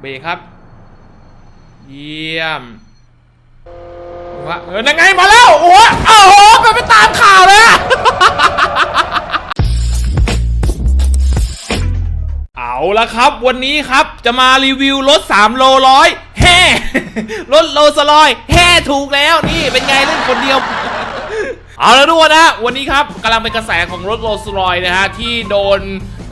เบรกครับ เยี่ยมว่าเออนั่นไงมาแล้ว โอ้โหโอ้โหไปไปตามข่าวเลยเอาละครับ วันนี้ครับจะมารีวิวรถ 3 โลร้อยแฮ่รถโลสลอยแฮ่ถูกแล้วนี่เป็นไงเล่นคนเดียวเอาแล้วทุกคนนะ วันนี้ครับกำลังเป็นกระแสของรถโรลส์รอยนะฮะ ที่โดน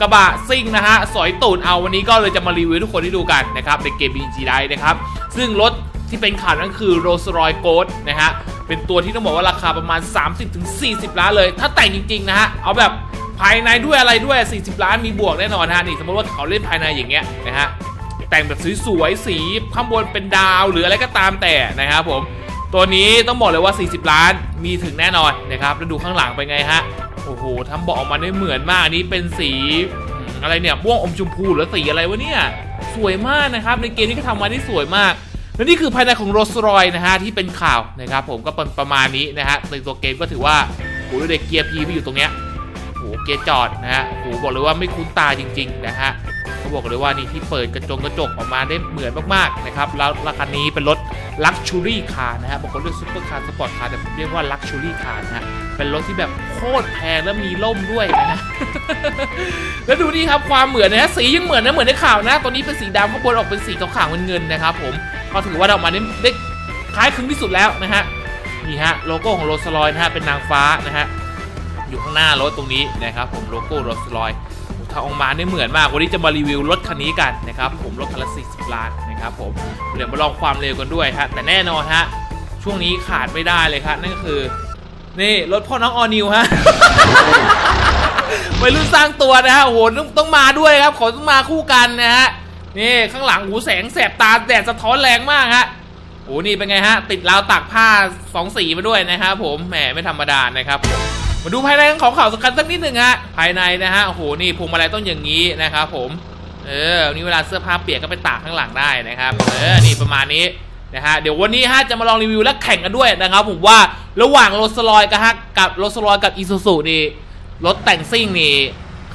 กระบะซิ่งนะฮะสอยตูดเอาวันนี้ก็เลยจะมารีวิวทุกคนได้ดูกันนะครับในเกม BG ได้นะครับซึ่งรถที่เป็นข่าวนั้นคือโรลส์รอยโกดนะฮะเป็นตัวที่ต้องบอกว่าราคาประมาณ 30-40 ล้านเลย ถ้าแต่งจริงๆนะฮะเอาแบบภายในด้วยอะไรด้วย 40 ล้านมีบวกแน่นอนฮะนี่สมมติว่าเขาเล่นภายในอย่างเงี้ยนะฮะแต่งแบบสวยๆสีข้างบนเป็นดาวหรืออะไรก็ตามแต่นะครับผมตัวนี้ต้องบอกเลยว่า 40 ล้านมีถึงแน่นอนนะครับแล้วดูข้างหลังเป็นไงฮะ โอ้โหทำเบาะออกมาได้เหมือนมากอันนี้เป็นสีอะไรเนี่ยม่วงอมชมพูหรือสีอะไรวะเนี่ย สวยมากนะครับ ในเกมนี้ก็ทำมาได้สวยมากและนี่คือภายในของโรสรอยนะฮะ ที่เป็นข่าวนะครับ ผมก็เป็นประมาณนี้นะฮะในตัวเกมก็ถือว่าโอ้โหดูเด็กเกียร์พีไปอยู่ตรงเนี้ยโอ้โหเกียร์จอดนะฮะโอ้โหบอกเลยว่าไม่คุ้นตาจริง ๆ นะฮะ เขาบอกเลยว่านี่ที่เปิดกระจงกระจกออกมาได้เหมือนมากๆนะครับแล้วราคานี้เป็นรถลักชูรี่คาร์นะฮะบางคนเรียกซุปเปอร์คาร์สปอร์ตคาร์แต่ผมเรียกว่าลักชูรี่คาร์นะฮะเป็นรถที่แบบโคตรแพงแล้วมีล่มด้วยนะฮะแล้วดูนี่ครับความเหมือนนะสียังเหมือนนะเหมือนในข่าวนะตัวนี้เป็นสีดำข้างบนออกเป็นสีขาวๆเงินๆนะครับผมก็ถือว่าออกมาได้ได้คล้ายคลึงที่สุดแล้วนะฮะนี่ฮะโลโก้ของโรส์รอยนะฮะเป็นนางฟ้านะฮะอยู่ข้างหน้ารถตรงนี้นะครับผมโลโก้โรส์รอย ทางออกมาได้เหมือนมาก วันนี้จะมารีวิวรถคันนี้กันนะครับ ผมรถคันละ40 ล้านนะครับผมเดี๋ยวมาลองความเร็วกันด้วยฮะแต่แน่นอนฮะช่วงนี้ขาดไม่ได้เลยครับนั่นก็คือ นี่รถพ่อน้องออนิวฮะวัยรุ่นสร้างตัวนะฮะโอ้โหต้องต้องมาด้วยครับ ขอต้องมาคู่กันนะฮะนี่ข้างหลังหูแสงแสบตาแดดสะท้อนแรงมากฮะโอ้นี่เป็นไงฮะ ติดราวตากผ้าสองสีมาด้วยนะครับผมแหมไม่ธรรมดานะครับผม มาดูภายในของข่าวสำคัญสักนิดหนึ่งฮะภายในนะฮะโอ้โหนี่พวงมาลัยต้องอย่างนี้นะครับผมเออนี่เวลาเสื้อผ้าเปียกก็ไปตากข้างหลังได้นะครับเออนี่ประมาณนี้นะฮะเดี๋ยววันนี้ฮะจะมาลองรีวิวและแข่งกันด้วยนะครับผมว่าระหว่างโรสลอยกับฮะกับโรสลอยกับอีซูซูนี่รถแต่งซิ่งนี่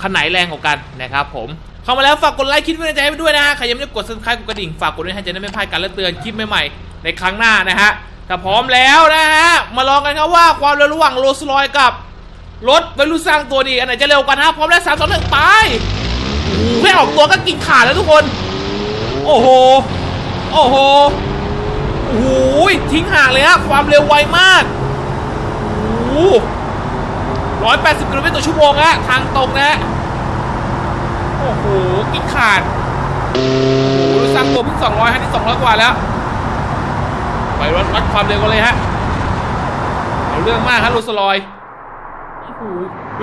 คันไหนแรงกว่ากันนะครับผมเข้ามาแล้วฝากกดไลค์คลิปวิดีโอใจให้ไปด้วยนะฮะใครยังไม่ได้กด subscribe กดกระดิ่งฝากกดด้วยฮะจะได้ไม่พลาดการเตือนคลิปใหม่ๆในครั้งหน้านะฮะถ้าพร้อมแล้วนะฮะมาลองกันครับว่าความเร็วระหว่างโรสลอยกับ รถวัยรุ่นสร้างตัวดีอันไหนจะเร็วกันะพร้อมแล้วสามสองหนึ่งไปโอ้โหแค่ออกตัวก็กินขาดแล้วทุกคน โอ้โห โอ้โหโอ้โหทิ้งห่างเลยฮะความเร็วไวมากโอ้ร้อยแปดสิบกิโลเมตรต่อชั่วโมงฮะทางตรงนะฮะโอ้โหกินขาดโอ้โหสร้างตัวเพิ่งสองร้อยฮะนี่สองร้อยกว่าแล้วไปวัดวัดความเร็วกันเลยฮะเอาเรื่องมากฮะโรสลอย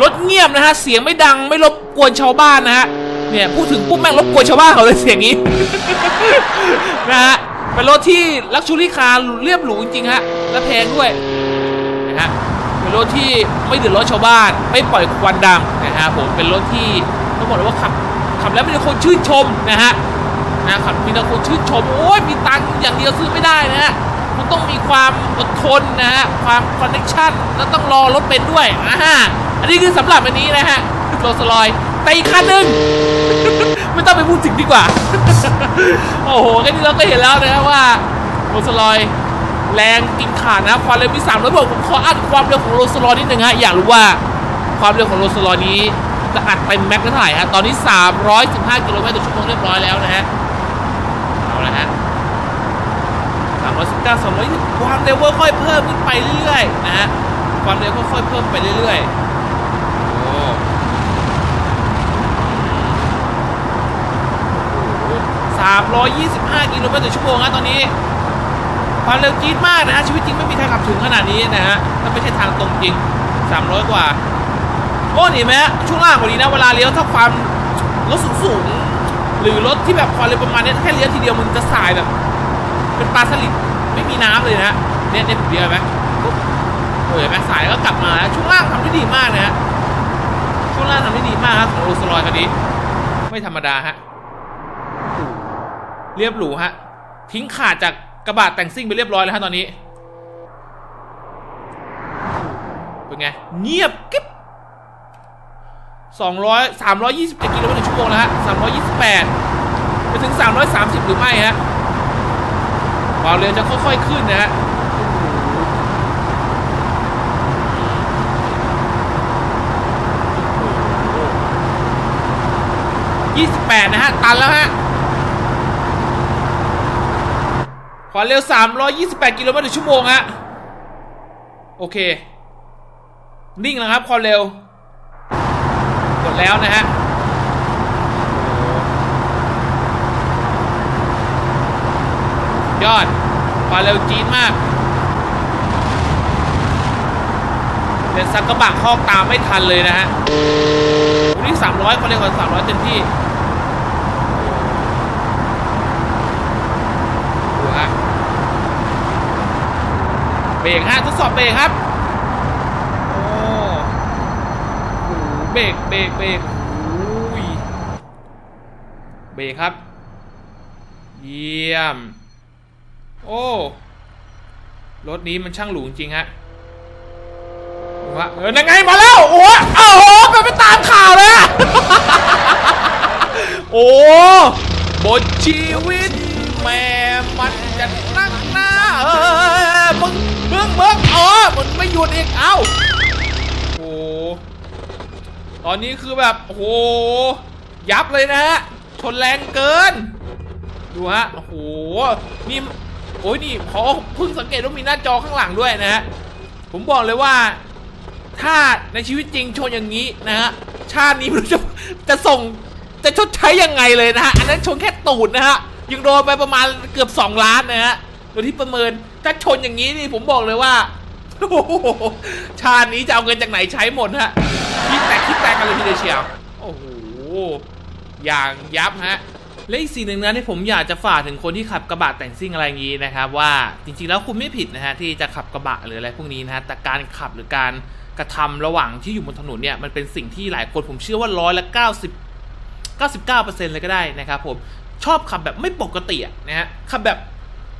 รถเงียบนะฮะ เสียงไม่ดังไม่รบกวนชาวบ้านนะฮะ เนี่ยพูดถึงปุ๊บแม่งรบกวนชาวบ้านเขาเลยเสียงนี้ นะฮะ เป็นรถที่ลักชูรี่คาร์เรียบหรูจริงๆฮะ และแพงด้วย นะฮะ เป็นรถที่ไม่เดือดร้อนชาวบ้าน ไม่ปล่อยควันดำนะฮะผม เป็นรถที่ต้องบอกเลยว่าขับขับแล้วมีคนชื่นชมนะฮะ นะขับมีแต่คนชื่นชม โอ้ยมีตังค์อย่างเดียวซื้อไม่ได้นะฮะ คุณต้องมีความอดทนนะฮะ ความคอนเนคชั่นแล้วต้องรอรถเป็นด้วยอ่าอันนี้คือสำหรับอันนี้นะฮะโรสลอยแต่อีกคันหนึ่งไม่ต้องไปพูดถึงดีกว่า โอ้โหแค่นี้เราก็เห็นแล้วนะครับว่าโรสลอยแรงกินขาดนะความเร็วมีสามร้อยบอกผมขออัดความเร็วของโรสลอยนิดหนึ่งฮะอยากรู้ว่าความเร็วของโรสลอยนี้จะอัดเต็มแม็กซ์เท่าไหร่ฮะตอนนี้ 315 กิโลเมตรต่อชั่วโมงเรียบร้อยแล้วนะฮะเอาละฮะ 319 220ความเร็วค่อยๆเพิ่มขึ้นไปเรื่อยๆนะฮะความเร็วค่อยๆเพิ่มไปเรื่อยๆโอ้สามร้อยี่สิบห้ากิโลเมตรต่อชั่วโมงนะตอนนี้ ความเร็วจี๊ดมากนะฮะชีวิตจริงไม่มีใครขับถึงขนาดนี้นะฮะถ้าไม่ใช่ทางตรงจริง 300 กว่า โอ้เห็นไหมช่วงล่างกว่านี้นะ เวลาเลี้ยวถ้าความรถสูงๆหรือรถที่แบบความเร็วประมาณนี้แค่เลี้ยวทีเดียวมันจะสายแบบ เป็นปลาสลิดไม่มีน้ำเลยนะฮะเนี่ยเนี่ยผมเดียวไหมปุ๊บโอ้ยเห็นไหมสายก็กลับมาแล้วช่วงล่างทำได้ดีมากนะฮะช่วงล่างทำได้ดีมากครับของโรลส์รอยคันนี้ไม่ธรรมดาฮะเรียบหรูฮะทิ้งขาดจากกระบะแต่งซิ่งไปเรียบร้อยแล้วฮะตอนนี้เป็นไงเงียบกิ๊บสองร้อยสามร้อยยี่สิบเจ็ดกิโลเมตรต่อชั่วโมงแล้วฮะสามร้อยยี่สิบแปดไปถึงสามร้อยสามสิบหรือไม่ฮะ ความเร็วจะค่อยๆขึ้นนะฮะยี่สิบแปดนะฮะ ตันแล้วฮะ ความเร็ว328กิโลเมตรต่อชั่วโมงฮะ โอเค นิ่งแล้วครับ ความเร็ว กดแล้วนะฮะ ยอดความเร็วจีนมากเป็นซักกระบะคอกตามไม่ทันเลยนะฮะวันนี้300ควาเร็วกว่า300เต็มที่ดูฮะเบรกฮะทดสอบเบรกครับโอ้โหเบรกเบรกเบรกโอ้ยเบรกครับ เยี่ยม โอ้ รถนี้มันช่างหรูจริงๆฮะดูฮะเออนั่นไงมาแล้ว โอ้โหโอ้โหไปไปตามข่าวเลยอะโอ้บทชีวิต แม่มันจะนั่งหน้าเออมึงมึงมึงอ๋อมันไม่หยุดอีกเอ้าโอ้โหตอนนี้คือแบบโอ้โหยับเลยนะฮะชนแรงเกิน ดูฮะ โอ้โห นี่ โอ้ยนี่พอเพิ่งสังเกตว่ามีหน้าจอข้างหลังด้วยนะฮะผมบอกเลยว่า ถ้าในชีวิตจริงชนอย่างนี้นะฮะชาตินี้ไม่รู้จะจะส่งจะชดใช้ยังไงเลยนะฮะอันนั้นชนแค่ตูดนะฮะยังโดนไปประมาณเกือบ 2 ล้านนะฮะโดยที่ประเมินถ้าชนอย่างนี้นี่ผมบอกเลยว่าชาตินี้จะเอาเงินจากไหนใช้หมดฮะคิดแต่คิดแต่กันเลยทีเดียวเชียวโอ้โหอย่างยับฮะ และอีกสิ่งหนึ่งนะที่ผมอยากจะฝากถึงคนที่ขับกระบะแต่งซิ่งอะไรอย่างนี้นะครับว่าจริงๆแล้วคุณไม่ผิดนะฮะที่จะขับกระบะหรืออะไรพวกนี้นะฮะแต่การขับหรือการกระทำระหว่างที่อยู่บนถนนเนี่ยมันเป็นสิ่งที่หลายคนผมเชื่อว่าร้อยละเก้าสิบเก้าสิบเก้าเปอร์เซ็นต์เลยก็ได้นะครับผมชอบขับแบบไม่ปกติอะนะฮะขับแบบ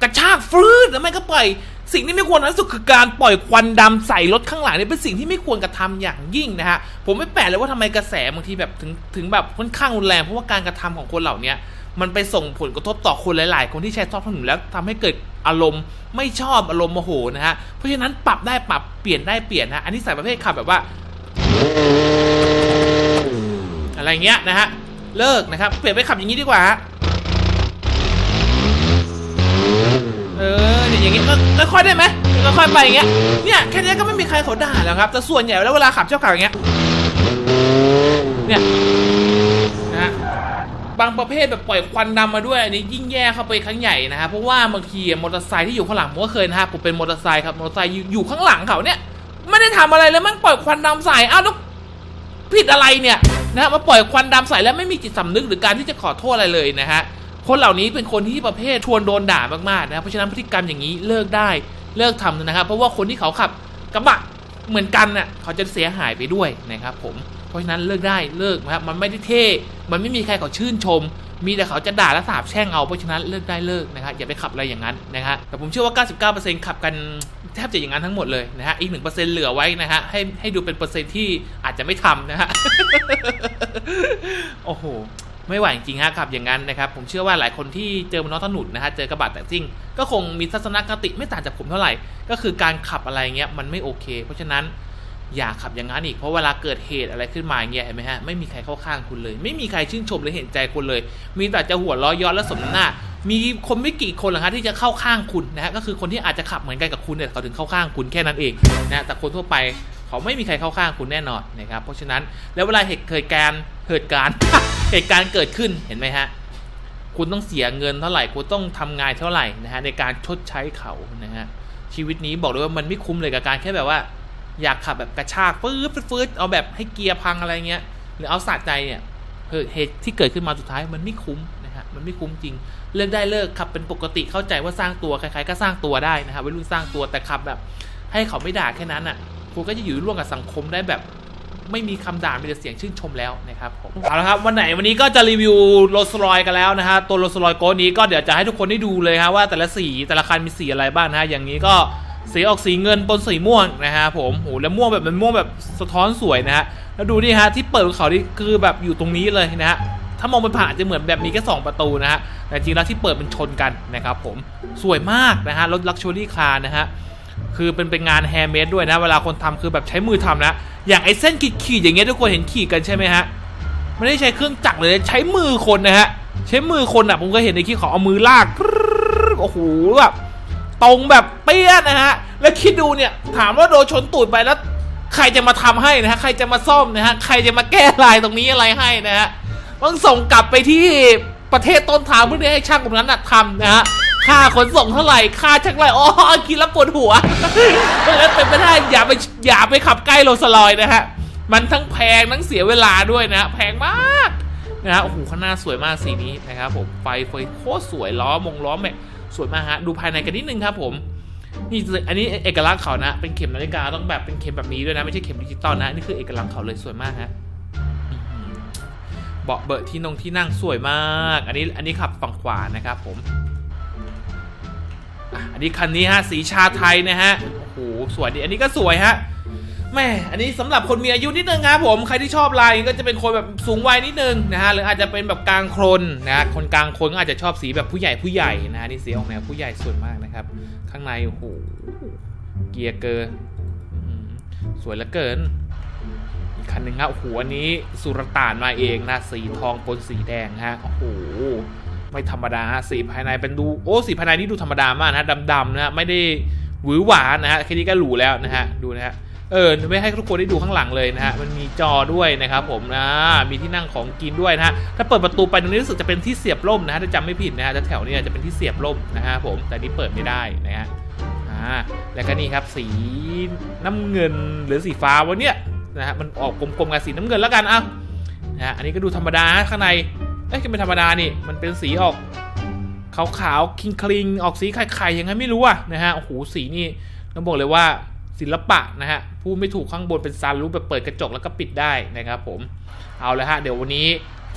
กระชากฟืดแล้วไม่ก็ปล่อย สิ่งที่ไม่ควรนั้นสุดคือการปล่อยควันดำใส่รถข้างหลังเนี่ยเป็นสิ่งที่ไม่ควรกระทำอย่างยิ่งนะฮะผมไม่แปลกเลยว่าทำไมกระแสบางทีแบบถึงถึงแบบค่อนข้างรุนแรงเพราะว่าการกระทำของคนเหล่านี้มันไปส่งผลกระทบต่อคนหลาย ๆ คนที่ใช้ท้องถนนแล้วทำให้เกิดอารมณ์ไม่ชอบอารมณ์โมโหนะฮะเพราะฉะนั้นปรับได้ปรับเปลี่ยนได้เปลี่ยนนะอันนี้ใส่ประเภทขับแบบว่า อะไรเงี้ยนะฮะเลิกนะครับเปลี่ยนไปขับอย่างนี้ดีกว่าเออ อย่างงี้ก็ค่อยๆได้ไหมค่อยๆไปอย่างเงี้ยเนี่ยแค่นี้ก็ไม่มีใครเขาด่าแล้วครับแต่ส่วนใหญ่แล้วเวลาขับชอบขับอย่างเงี้ยเนี่ยนะฮะบางประเภทแบบปล่อยควันดำมาด้วยอันนี้ยิ่งแย่เข้าไปครั้งใหญ่นะฮะเพราะว่าบางทีมอเตอร์ไซค์ที่อยู่ข้างหลังผมก็เคยนะฮะผมเป็นมอเตอร์ไซค์ครับมอเตอร์ไซค์อยู่ข้างหลังเขาเนี่ยไม่ได้ทำอะไรเลยมันปล่อยควันดำใส่อ้าวแล้วผิดอะไรเนี่ยนะฮะมาปล่อยควันดำใส่แล้วไม่มีจิตสำนึกหรือการที่จะขอโทษอะไรเลยนะฮะ คนเหล่านี้เป็นคนที่ประเภทชวนโดนด่ามากๆนะเพราะฉะนั้นพฤติกรรมอย่างนี้เลิกได้เลิกทำนะครับ เพราะว่าคนที่เขาขับกระบะเหมือนกันน่ะเขาจะเสียหายไปด้วยนะครับผมเพราะฉะนั้นเลิกได้เลิกนะครับมันไม่ได้เท่มันไม่มีใครเขาชื่นชม มีแต่เขาจะด่าและสาบแช่งเอาเพราะฉะนั้นเลิกได้เลิกนะครับอย่าไปขับอะไรอย่างนั้นนะฮะแต่ผมเชื่อว่า 99%ขับกันแทบจะอย่างนั้นทั้งหมดเลยนะฮะอีก1%เหลือไว้นะฮะให้ให้ดูเป็นเปอร์เซ็นต์ที่อาจจะไม่ทำนะฮะโอ้โห ไม่ไหวจริงฮะขับอย่างนั้นนะครับผมเชื่อว่าหลายคนที่เจอบนท้องถนนนะฮะเจอกระบะแต่งซิ่ง ก็คงมีทัศนคติไม่ต่างจากผมเท่าไหร่ ก็คือการขับอะไรเงี้ยมันไม่โอเค เพราะฉะนั้นอย่าขับอย่างนั้นอีกเพราะเวลาเกิดเหตุอะไรขึ้นมาอย่างเงี้ยเห็นไหมฮะไม่มีใครเข้าข้างคุณเลย ไม่มีใครชื่นชมหรือเห็นใจคุณเลย มีแต่จะหัวล้อย้อนและสมน้ำหน้า มีคนไม่กี่คนหรอกฮะที่จะเข้าข้างคุณนะฮะก็คือคนที่อาจจะขับเหมือนกันกับคุณเนี่ยเขาถึงเข้าข้างคุณแค่นั้นเองนะแต่คนทั่วไปเขาไม่มีใครเข้าข้างคุณแน่นอนนะครับเพราะฉะนั้นแล้วเวลาเหตุเกิดการเหตุการณ์ เหตุการณ์เกิดขึ้นเห็นไหมฮะ คุณต้องเสียเงินเท่าไหร่ คุณต้องทำงานเท่าไหร่นะฮะในการชดใช้เขานะฮะชีวิตนี้บอกเลยว่ามันไม่คุ้มเลยกับการแค่แบบว่า อยากขับแบบกระชากปื๊ดปื๊ดเอาแบบให้เกียร์พังอะไรเงี้ย หรือเอาสะใจเนี่ยเออเหตุที่เกิดขึ้นมาสุดท้ายมันไม่คุ้มนะฮะมันไม่คุ้มจริง เลิกได้เลิกขับเป็นปกติเข้าใจว่าสร้างตัวใครๆก็สร้างตัวได้นะฮะวัยรุ่นสร้างตัวแต่ขับแบบ ให้เขาไม่ด่าแค่นั้นอะคุณก็จะอยู่ร่วมกับสังคมได้แบบ ไม่มีคำด่ามีแต่เสียงชื่นชมแล้วนะครับผมเอาละครับวันไหนวันนี้ก็จะรีวิวโรสรอยกันแล้วนะฮะตัวโรสรอยโกนี้ก็เดี๋ยวจะให้ทุกคนได้ดูเลยครับว่าแต่ละสีแต่ละคันมีสีอะไรบ้างนะฮะอย่างนี้ก็สีออกสีเงินปนสีม่วงนะฮะผมโหแล้วม่วงแบบมันม่วงแบบสะท้อนสวยนะฮะแล้วดูนี่ฮะที่เปิดเขานี่คือแบบอยู่ตรงนี้เลยนะฮะถ้ามองไปผ่านจะเหมือนแบบมีแค่สองประตูนะฮะแต่จริงแล้วที่เปิดเป็นชนกันนะครับผมสวยมากนะฮะรถลักชัวรี่คาร์นะฮะ คือเป็นเป็นงานแฮร์เมดด้วยนะ เวลาคนทำคือแบบใช้มือทำนะ อย่างไอเส้นขีดๆอย่างเงี้ยทุกคนเห็นขีดกันใช่ไหมฮะไม่ได้ใช้เครื่องจักรเลยใช้มือคนนะฮะใช้มือคนอะผมก็เห็นในคลิปเขาเอามือลากโอ้โหแบบตรงแบบเปี้ยนะฮะแล้วคิดดูเนี่ยถามว่าโดนชนตูดไปแล้ว ใครจะมาทำให้นะฮะใครจะมาซ่อมนะฮะใครจะมาแก้ลายตรงนี้อะไรให้นะฮะต้องส่งกลับไปที่ประเทศต้นทางเพื่อให้ช่างคนนั้นนะทำนะฮะ ค่าขนส่งเท่าไหร่ค่าช่างไรอ๋อคิดแล้วปวดหัวเพราะฉะนั้นเป็นไม่ได้อย่าไปอย่าไปขับใกล้โรลสลอยนะฮะมันทั้งแพงทั้งเสียเวลาด้วยนะฮะแพงมากนะฮะโอ้โหข้างหน้าสวยมากสีนี้นะครับผมไฟไฟโคตรสวยล้อมงล้อแม็กสวยมากฮะดูภายในกันนิดนึงครับผมนี่อันนี้เอกลักษณ์เขานะ เป็นเข็มนาฬิกาต้องแบบเป็นเข็มแบบนี้ด้วยนะ ไม่ใช่เข็มดิจิตอลนะนี่คือเอกลักษณ์เขาเลยสวยมากฮะเบาะเบอะที่นงที่นั่งสวยมาก อันนี้อันนี้ขับฝั่งขวานะครับผม อันนี้คันนี้ฮะสีชาไทยนะฮะโอ้โหสวยดีอันนี้ก็สวยฮะแม่อันนี้สำหรับคนมีอายุนิดนึงครับผมใครที่ชอบลายก็จะเป็นคนแบบสูงวัยนิดนึงนะฮะหรืออาจจะเป็นแบบกลางครนนะฮะคนกลางครนก็อาจจะชอบสีแบบผู้ใหญ่ผู้ใหญ่นะฮะนี่สีออกแนวผู้ใหญ่สวยมากนะครับ ข้างในโอ้โหเกียร์เกอร์สวยเหลือเกินอีกคันหนึ่งครับโอ้โหอันนี้สุรต่านมาเองนะสีทองปนสีแดงฮะโอ้โห ไม่ธรรมดาฮะสีภายในเป็นดูโอ้สีภายในนี่ดูธรรมดามากนะดำๆนะฮะไม่ได้หวือหวานะฮะแค่นี้ก็หรูแล้วนะฮะดูนะฮะเออไม่ให้ทุกคนได้ดูข้างหลังเลยนะฮะมันมีจอด้วยนะครับผมนะมีที่นั่งของกินด้วยนะฮะถ้าเปิดประตูไปตรงนี้รู้สึกจะเป็นที่เสียบล่มนะฮะถ้าจำไม่ผิดนะฮะแถวนี้จะเป็นที่เสียบล่มนะฮะผมแต่นี่เปิดไม่ได้นะฮะอ่าแล้วก็นี่ครับสีน้ำเงินหรือสีฟ้าวะเนี่ยนะฮะมันออกกลมๆกับสีน้ำเงินแล้วกันอะนะฮะอันนี้ก็ดูธรรมดาข้างใน เอ้ยก็เป็นธรรมดานี่ มันเป็นสีออกขาวๆคิงคลิงออกสีไข่ๆยังไงไม่รู้อะนะฮะ โอ้โห สีนี่ต้องบอกเลยว่าศิลปะนะฮะพูดไม่ถูกข้างบนเป็นซันรูปแบบเปิดกระจกแล้วก็ปิดได้นะครับผม เอาเลยฮะ เดี๋ยววันนี้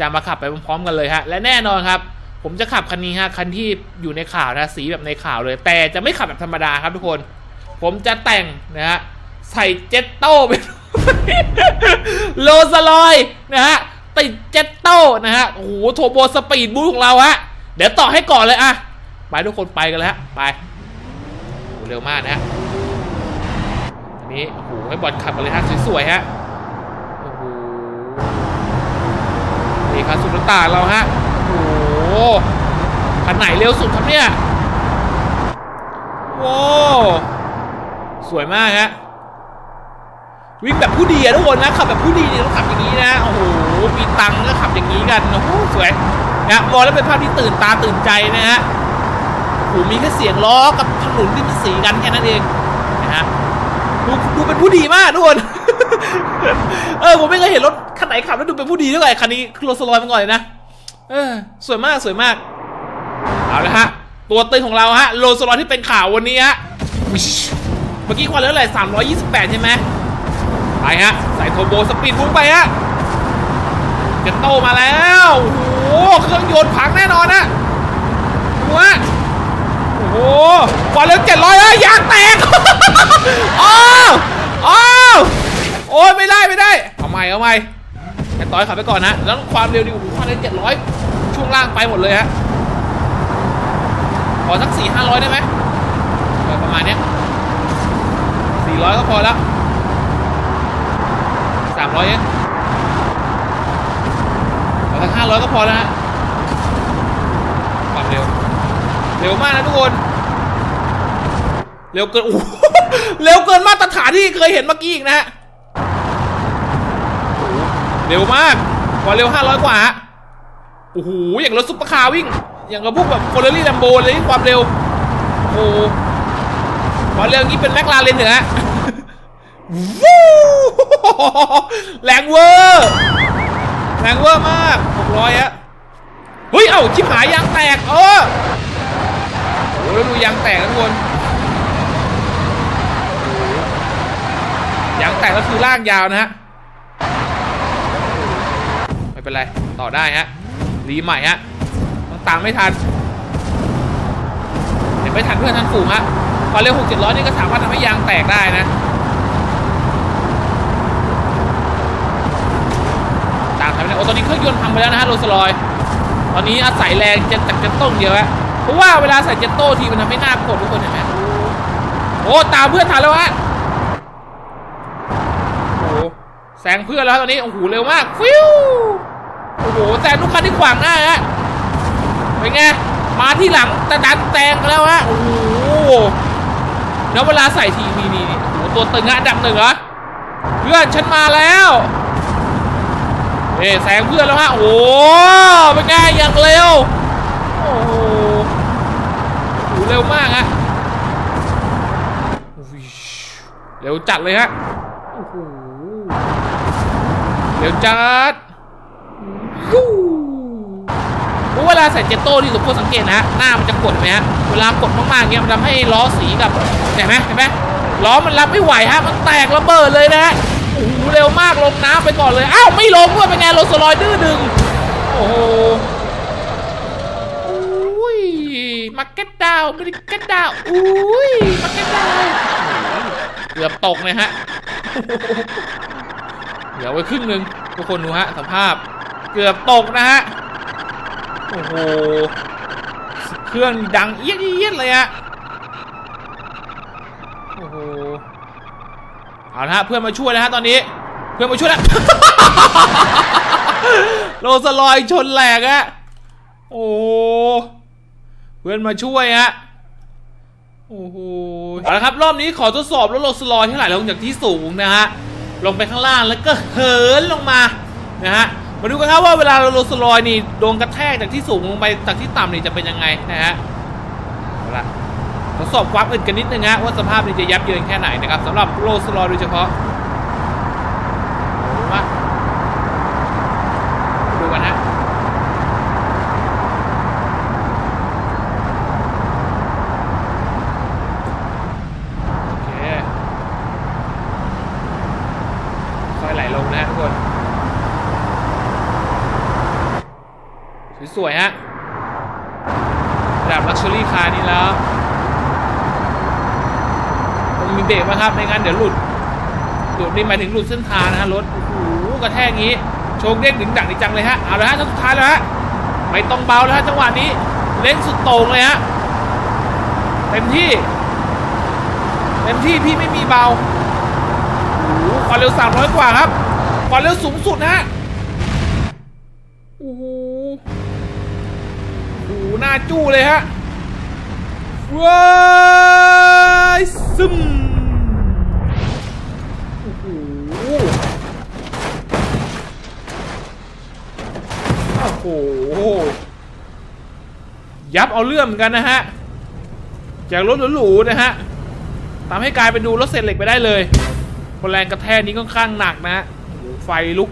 จะมาขับไปพร้อมๆกันเลยฮะ และแน่นอนครับ ผมจะขับคันนี้ฮะ คันที่อยู่ในข่าวนะ สีแบบในข่าวเลย แต่จะไม่ขับแบบธรรมดาครับทุกคน ผมจะแต่งนะฮะ ใส่เจ็ตโต้ไปโลสลอยนะฮะ ติดเจ็ตโต้นะฮะ โอ้โหโทโบสปีดบูของเราฮะ เดี๋ยวต่อให้ก่อนเลยอะไปทุกคนไปกันแล้วฮะไป เร็วมากนะฮะนนี้โอ้โหให้บอลขับกันเลยฮะสวยๆฮะ โอ้โห นี่ครับสุดตาเราฮะ โอ้โหคันไหนเร็วสุดครับเนี่ย โว้สวยมากฮะ วิ่งแบบผู้ดีอะทุกคนนะขับแบบผู้ดีเนี่ยต้องขับอย่างนี้นะโอ้โหมีตังก็ขับอย่างนี้กันโอ้โหสวยนะมองแล้วเป็นภาพที่ตื่นตาตื่นใจนะฮะโอ้โหมีแค่เสียงล้อกับถนนที่มันสีกันแค่นั้นเองนะฮะดูดูเป็นผู้ดีมากทุกคนเออผมไม่เคยเห็นรถคันไหนขับแล้วดูเป็นผู้ดีเท่าไหร่คันนี้คือโรลสลอยมาก่อนเลยนะเออสวยมากสวยมากเอาละฮะตัวตึงของเราฮะโรลสลอยที่เป็นข่าววันนี้ฮะเมื่อกี้ความเร็วเท่าไหร่328 ใช่ไหม ไปฮะใส่โทโบสปีดพุ่งไปฮะเจะโตมาแล้วโอ้โหเครื่องยนต์พังแน่นอนนะดูฮะโอ้โหความเร็ว700อะยางแตกอ้าวอ้าวโอ้ยไม่ได้ไม่ได้เอาใหม่เอาใหม่ไอ้ต้อยขับไปก่อนนะแล้วความเร็วดีโอ้โหความเร็วเจ็ดร้อยช่วงล่างไปหมดเลยฮะขอสักสี่ห้าร้อยได้ไหมประมาณเนี้ยสี่ร้อยก็พอแล้ว ร้อยเองขอสักห้าร้อยก็พอแล้วฮะความเร็ว เร็วมากนะทุกคน เร็วเกินโอ้โหเร็วเกินมาตรฐานที่เคยเห็นเมื่อกี้อีกนะฮะเร็วมากกว่าเร็ว500กว่าโอ้โหอย่างรถซุปเปอร์คาร์วิ่ง อย่างกับพวกแบบโฟลอรี่แลมโบเลยความเร็ว โอ้โหความเร็วนี้เป็นแม็กลาเรนเหนือ วู้แรงเวอร์แรงเวอร์มาก600ฮะเฮ้ย เอ้าชิบหายยางแตก เออโอ้โหแล้วดูยางแตกทุกคนยางแตกก็คือลากยาวนะฮะ ไม่เป็นไร ต่อได้ฮะ รีใหม่ฮะต้องตามไม่ทัน เห็นไม่ทันเพื่อนทันฝูงฮะความเร็ว6 700 นี่ก็สามารถทำให้ยางแตกได้นะ ตาม ไปไหน โอ้ตอนนี้เครื่องยนต์พังไปแล้วนะฮะโรสลอยตอนนี้อาศัยแรงเจ็ตจากเจ็ตโต้อย่างเดียวฮะเพราะว่าเวลาใส่เจ็ตโต้ทีมันทำให้หน้ากดทุกคนเห็นไหมโอ้ตามเพื่อนทันแล้วฮะโอ้แซงเพื่อนแล้วตอนนี้โอ้โหเร็วมากฟิวโอ้โหแซงทุกคันที่ขวางหน้าฮะเป็นไงมาที่หลังแต่ดันแซงแล้วฮะโอ้โหแล้วเวลาใส่ทีนี่นี่โอ้โหตัวตึงฮะอันดับหนึ่งเหรอเพื่อนฉันมาแล้ว เอ้แซงเพื่อนแล้วฮะโอ้เป็นไงอย่างเร็วโอ้โหเร็วมากฮะเร็วจัดเลยฮะเร็วจัดเพราะเวลาใส่เจตโต้ที่สมควรสังเกตนะฮะหน้ามันจะกดไหมฮะเวลากดมากๆเงี้ยมันทำให้ล้อสีกับเห็นไหมเห็นไหมล้อมันรับไม่ไหวฮะมันแตกระเบิดเลยนะฮะ โอ้โหเร็วมากลงน้ำไปก่อนเลย อ้าวไม่ลงด้วยเป็นไงโรสลอยดื้อดึง โอ้โหอุ้ยมาเก็ตดาวม่ได้เก็ตดาวอุ้ยมาเก็ตดาวเกือบตกเลยฮะเหลือไว้ครึ่งหนึ่งทุกคนดูฮะสภาพ เกือบตกนะฮะ โอ้โห เครื่องดังเอียดเอียดเลยฮะ โอ้โห เอาละฮะเพื่อนมาช่วยนะฮะตอนนี้ เพื่อนมาช่วยแล้วโรสลอยชนแหลกฮะโอ้เพื่อนมาช่วยฮะโอ้โหเอาละครับรอบนี้ขอทดสอบรถโรสลอยที่ไหลลงจากที่สูงนะฮะลงไปข้างล่างแล้วก็เหินลงมานะฮะมาดูกันครับว่าเวลาเราโรสลอยนี่โดนกระแทกจากที่สูงลงไปจากที่ต่ำนี่จะเป็นยังไงนะฮะ ทดสอบความอึดกันนิดนึงฮะว่าสภาพนี้จะยับเยินแค่ไหนนะครับสำหรับโรสลอยโดยเฉพาะมาดูกันฮะ โอเค ค่อยไหลลงนะฮะทุกคน สวยๆฮะระดับลักชัวรี่คาร์นี้แล้ว ครับไม่งั้นเดี๋ยวหลุดหลุดนี่หมายถึงหลุดเส้นทางนะฮะรถโอ้โหกระแทกงี้โชคเด้งดึงดังดีจังเลยฮะเอาละฮะสุดท้ายแล้วฮะไม่ต้องเบาแล้วฮะจังหวะนี้เล่นสุดโต่งเลยฮะเต็มที่เต็มที่พี่ไม่มีเบาโอ้โหความเร็ว300กว่าครับความเร็วสูงสุดนะฮะโอ้โหโอ้โหหน้าจู้เลยฮะว้ายซึม ห ยับเอาเรื่องเหมือนกันนะฮะ จากรถหรูๆนะฮะทำให้กลายเป็นดูรถเศษเหล็กไปได้เลยพราะแรงกระแทกนี้ค่อนข้างหนักนะฮะไฟลุก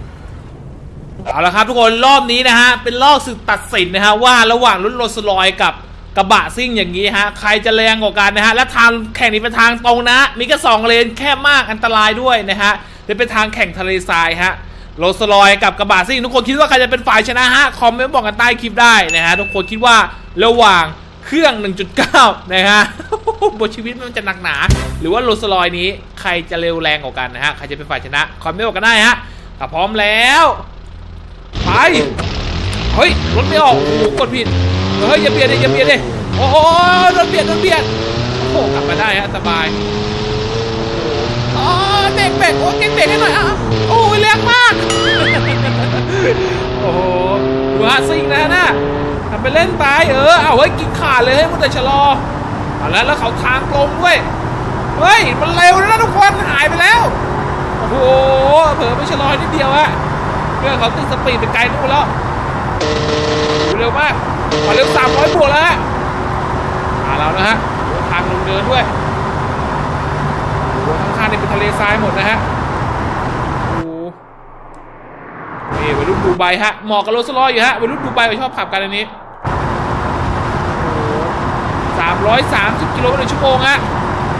เอาละครับทุกคนรอบนี้นะฮะ เป็นรอบศึกตัดสินนะฮะ ว่าระหว่างรถโรลสลอยกับกระบะซิ่งอย่างนี้ฮะ ใครจะแรงกว่ากันนะฮะ และทางแข่งนี้เป็นทางตรงนะ มีแค่สองเลนแคบมากอันตรายด้วยนะฮะและเป็นทางแข่งทะเลทรายฮะ โรสลอยกับกระบะซิ่งทุกคนคิดว่าใครจะเป็นฝ่ายชนะฮะคอมเมนต์บอกกันใต้คลิปได้นะฮะทุกคนคิดว่าระหว่างเครื่อง 1.9 นะฮะบทชีวิตมันจะหนักหนา หรือว่าโรสลอยนี้ใครจะเร็วแรงกว่ากันนะฮะ ใครจะเป็นฝ่ายชนะ คอมเมนต์บอกกันได้ฮะถ้าพร้อมแล้ว ไป เฮ้ย รถไม่ออกโอ้กดผิด เฮ้ย อย่าเบียดเลยอย่าเบียดเลยโอ้โหโดนเบียดโดนเบียด โอ้โหกลับมาได้ฮะสบาย อ๋อเบรกเบรกโอ้เก่งเบรกให้หน่อยอะ โอ้ยแรงมาก โอ้โหดูฮะซิงนะน่ะทำไปเล่นไปเออ เอาเฮ้กินขาดเลยเฮ้มันแต่ชะลอเอาแล้วแล้วเขาทางตรงด้วยเฮ้ย มันเร็วแล้วนะทุกคนหายไปแล้ว โอ้โห เผลอไปชะลอนิดเดียวอะเรื่องเขาติดสปีดไปไกลนู่นแล้วเร็วมากความเร็ว300บวกแล้วฮะมาแล้วนะฮะทางลงเดินด้วยโอ้ข้างๆนี่เป็นทะเลทรายหมดนะฮะโอ้นี่วัย รุ่นดูไบฮะเหมาะกับโรสลอยอยู่ฮะวัยรุ่นดูไบเขาชอบขับกันอันนี้สามร้อยสามสิบกิโลเมตรต่อชั่วโมงฮะ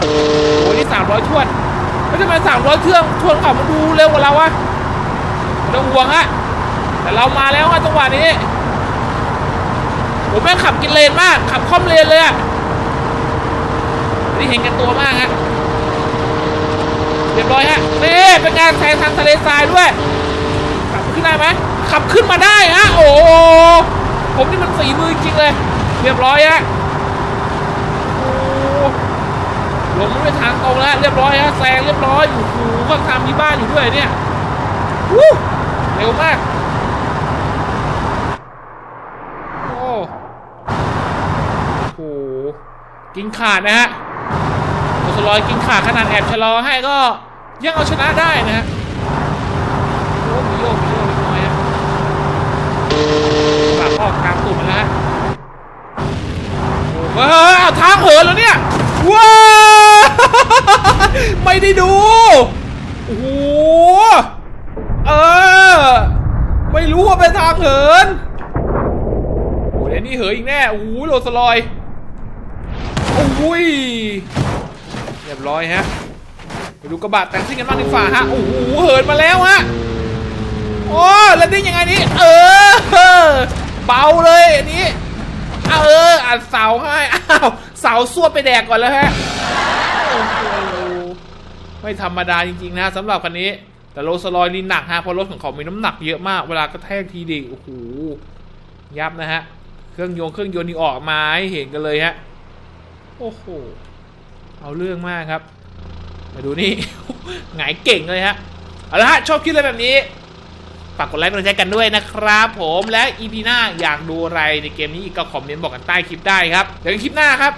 โอ้นี่สามร้อยทวนแล้วทำไมสามร้อยเครื่องทวนขับมันดูเร็วกว่าเราวะต้องห่วงฮะแต่เรามาแล้วฮะจังหวะนี้ผมแม่งขับกินเลนมากขับค่อมเลนเลยอะนี่เห็นกันตัวมากฮะเรียบร้อยฮะนี่เป็นการแซงทางทะเลทรายด้วย ได้ไหมขับขึ้นมาได้ฮะโอ้ผมนี่มันฝีมือจริงเลย เรียบร้อยฮะโอ้ลงมาด้วยทางตรงแล้วเรียบร้อยฮะแซงเรียบร้อยโอ้โหก็ทำมีบ้านอยู่ด้วยเนี่ยวู้เร็วมากโอ้โหกินขาดนะฮะโอสลอยกินขาดขนาดแอบชะลอให้ก็ยังเอาชนะได้นะฮะโอ้มีโยกมีโยกมีน้อยฮะปาก ออกตามตุ่มมาแล้วฮะโอ้เฮ้ยเอาทางเหินแล้วเนี่ยว้าวไม่ได้ดูโอ้โหเออไม่รู้ว่าเป็นทางเหินโอ้เดี๋ยวนี้เหยอีกแน่โอ้โหโรสลอยโอ้ยเรียบร้อยฮะไปดูกระบะแต่งซิ่งกันบ้างดีกว่าฮะโอ้โหเหินมาแล้วฮะโอ้แล้วนี่ยังไงนี่เออ เบาเลยอันนี้เอาเอออัดเสาให้อ้าวเสาสวดไปแดกก่อนแล้วฮะโอ้โหไม่ธรรมดาจริงๆนะสำหรับคันนี้ แต่โรสลอยนี่หนักฮะเพราะรถของเขามีน้ำหนักเยอะมากเวลากระแทกทีเดียวโอ้โหยับนะฮะเครื่องยนต์เครื่องยนต์นี่ออกมาให้เห็นกันเลยฮะโอ้โหเอาเรื่องมากครับ มาดูนี่ หงายเก่งเลยฮะเอาละฮะชอบคลิปอะไรแบบนี้ ฝากกดไลค์กดแชร์กันด้วยนะครับผมและอีพีหน้าอยากดูอะไรในเกมนี้ก็คอมเมนต์บอกกันใต้คลิปได้ครับเดี๋ยวคลิปหน้าครับ